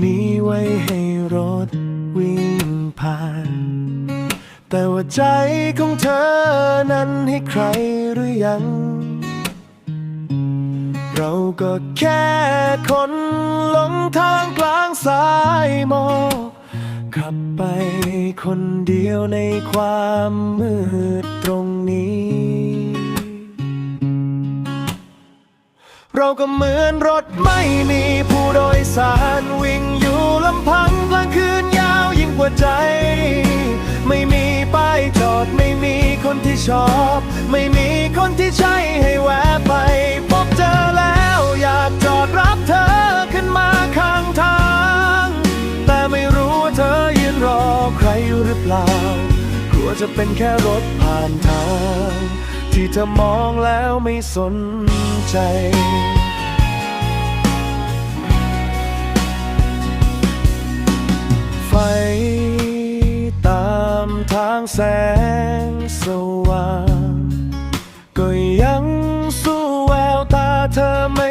มีไว้ให้รถวิ่งผ่าน แต่ว่าใจของเธอนั้นให้ใครหรือยัง เราก็แค่คนหลงทางกลางสายหมอกขับไปคนเดียวในความมืดตรงนี้ ก็เหมือนรถไม่มีผู้โดยสารวิ่งอยู่ลำพังกลางคืนยาวยิ่งกว่าใจ ไม่มีป้ายจอดไม่มีคนที่ชอบ ไม่มีคนที่ใช่ให้แวะไป พบเจอแล้วอยากจอดรับเธอขึ้นมาข้างทาง แต่ไม่รู้ว่าเธอยืนรอใครอยู่หรือเปล่า กลัวจะเป็นแค่รถผ่านทาง ที่เธอมองแล้วไม่สนใจ ไฟตามทางแสงสว่าง ก็ยังสู้แววตาเธอไม่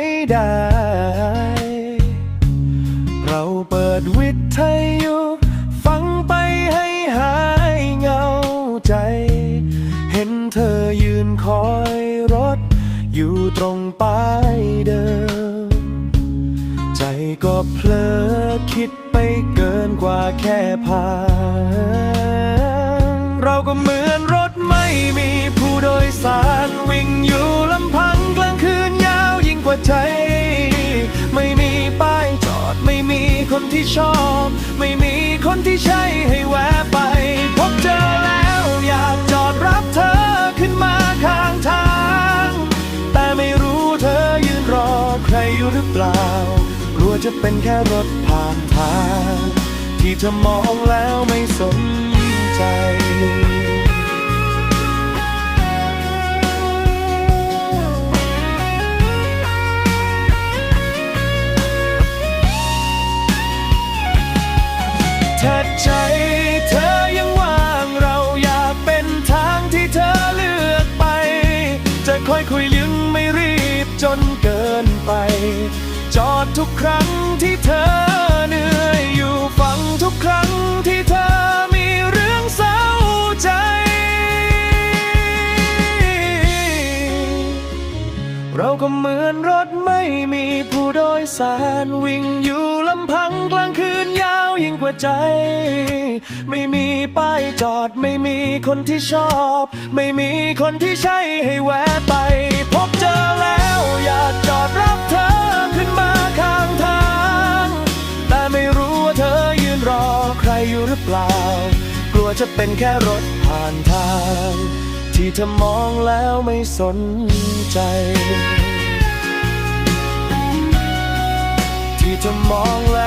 นคอยรถ อยู่ตรงป้ายเดิม ใจก็เพลอคิดไปเกินกว่าแค่ผ่านเราก็เหมือนรถไม่มีผู้โดยสารวิ่งอยู่ลำพังกลางคืนยาวยิ่งกว่าใจ ไม่มีป้ายจอดไม่มีคนที่ชอบไม่ หรือเปล่า กลัวจะเป็นแค่รถผ่านทาง ที่เธอมองแล้วไม่สนใจ จอดทุกครั้งที่เธอเหนื่อยอยู่ฟังทุกครั้งที่เธอมีเรื่องเศร้าใจ เราก็เหมือนรถ ม่มีผู้โดยสารวิ่งอยู่ลำพังกลางคืนยาวยิ่งกว่าใจ ไม่มีป้ายจอดไม่มีคนที่ชอบ ไม่มีคนที่ใช่ให้แวะไป พบเจอแล้วอยากจอดรับเธอขึ้นมาข้างทาง แต่ไม่รู้ว่าเธอยืนรอใครอยู่หรือเปล่า กลัวจะเป็นแค่รถผ่านทาง ที่เธอมองแล้วไม่สนใจ ที่เธอมอง